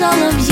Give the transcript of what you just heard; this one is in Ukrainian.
all of you